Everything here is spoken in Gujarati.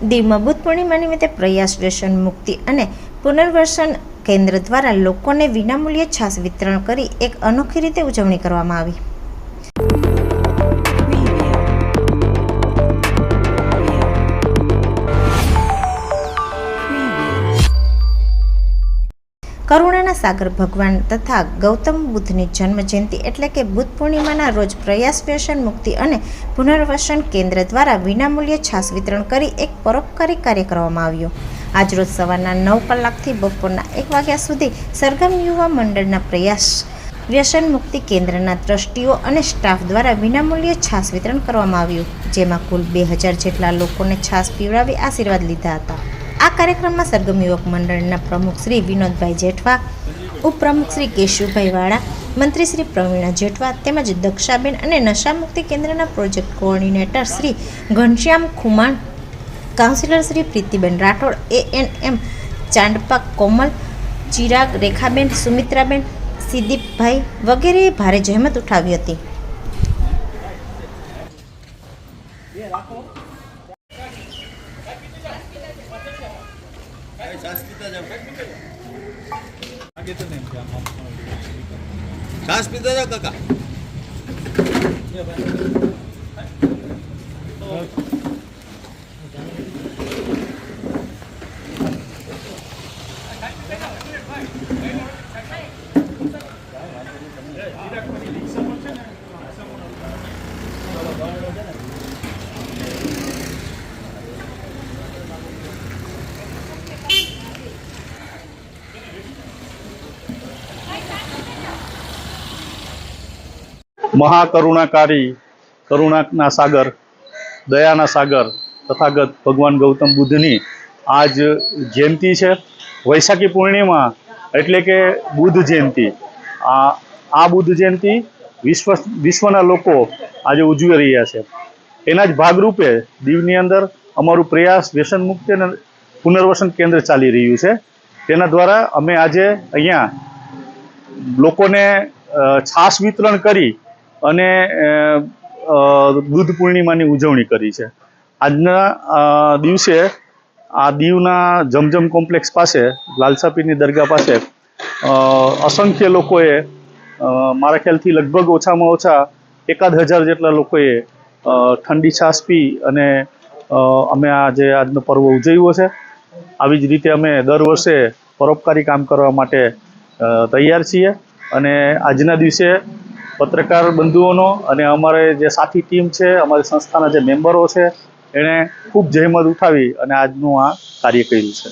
દીવમાં બુદ્ધ પૂર્ણિમા નિમિત્તે પ્રયાસ, વ્યસન, મુક્તિ અને પુનર્વસન કેન્દ્ર દ્વારા લોકોને વિનામૂલ્યે છાસ વિતરણ કરી એક અનોખી રીતે ઉજવણી કરવામાં આવી. કરુણાના સાગર ભગવાન તથા ગૌતમ બુદ્ધની જન્મજયંતિ એટલે કે બુદ્ધ પૂર્ણિમાના રોજ પ્રયાસ વ્યસન મુક્તિ અને પુનર્વસન કેન્દ્ર દ્વારા વિનામૂલ્યે છાસ વિતરણ કરી એક પરોપકારી કાર્ય કરવામાં આવ્યો. આજરોજ સવારના નવ કલાકથી બપોરના એક વાગ્યા સુધી સરગમ યુવા મંડળના પ્રયાસ વ્યસન મુક્તિ કેન્દ્રના ટ્રસ્ટીઓ અને સ્ટાફ દ્વારા વિનામૂલ્યે છાસ વિતરણ કરવામાં આવ્યું, જેમાં કુલ બે હજાર જેટલા લોકોને છાસ પીવડાવી આશીર્વાદ લીધા હતા. આ કાર્યક્રમમાં સરગમ યુવક મંડળના પ્રમુખ શ્રી વિનોદભાઈ જેઠવા, ઉપપ્રમુખ શ્રી કેશુભાઈ વાળા, મંત્રી શ્રી પ્રવીણા જેઠવા તેમજ દક્ષાબેન અને નશામુક્તિ કેન્દ્રના project coordinator Shri Ghanshyam Khuman, counsellor Shri Pritiben Rathod A N M Chandpa Komal, Chirag Rekhaben, Sumitraben, Siddipbhai વગેરેએ ભારે જહેમત ઉઠાવી હતી. છાસ પીતા જાઓ કાકા મહાકરુણાકારી, કરુણાના સાગર, દયાના સાગર તથાગત ભગવાન ગૌતમ બુદ્ધની આજ જયંતિ છે. વૈશાખી પૂર્ણિમા એટલે કે બુદ્ધ જયંતિ. આ આ બુદ્ધ જયંતિ વિશ્વ, વિશ્વના લોકો આજે ઉજવી રહ્યા છે. એના જ ભાગરૂપે દીવની અંદર અમારું પ્રયાસ વ્યસન મુક્તિ અને પુનર્વસન કેન્દ્ર ચાલી રહ્યું છે. તેના દ્વારા અમે આજે અહીંયા લોકોને છાશ વિતરણ કરી અને બુદ્ધ પૂર્ણિમાની ઉજવણી કરી છે. આજના દિવસે આ દીવના જમજમ કોમ્પ્લેક્સ પાસે, લાલસાપીરની દરગાહ પાસે અસંખ્ય લોકોએ મારા ખ્યાલથી લગભગ ઓછામાં ઓછા એકાદ હજાર જેટલા લોકોએ ઠંડી છાશ પી અને અમે આ જે આજનો પર્વ ઉજવ્યો છે, આવી જ રીતે અમે દર વર્ષે પરોપકારી કામ કરવા માટે તૈયાર છીએ. અને આજના દિવસે પત્રકાર બંધુઓનો અને અમારે જે સાથી ટીમ છે, અમારી સંસ્થાના જે મેમ્બરો છે, એણે ખૂબ જહેમત ઉઠાવી અને આજનું આ કાર્ય કર્યું છે.